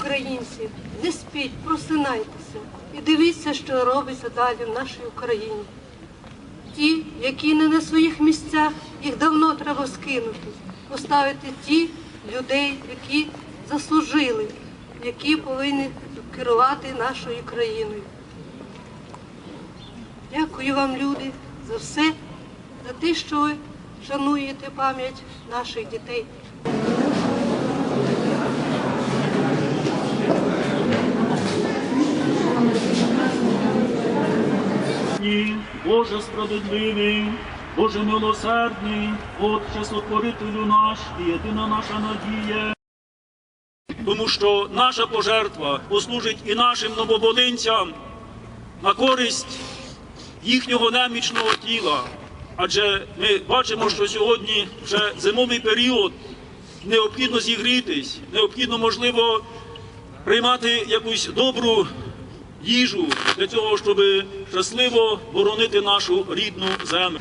українці, не спіть, просинайтеся і дивіться, що робиться далі в нашій Україні. Ті, які не на своїх місцях, їх давно треба скинути, поставити ті людей, які заслужили, які повинні керувати нашою країною. Дякую вам, люди, за все, за те, що ви шануєте пам'ять наших дітей. Боже справедливий, Боже милосердний, Отче сотворителю наш і єдина наша надія. Тому що наша пожертва послужить і нашим нововолинцям на користь їхнього немічного тіла. Адже ми бачимо, що сьогодні вже зимовий період, необхідно зігрітись, необхідно, можливо, приймати якусь добру їжу для цього, щоб щасливо боронити нашу рідну землю.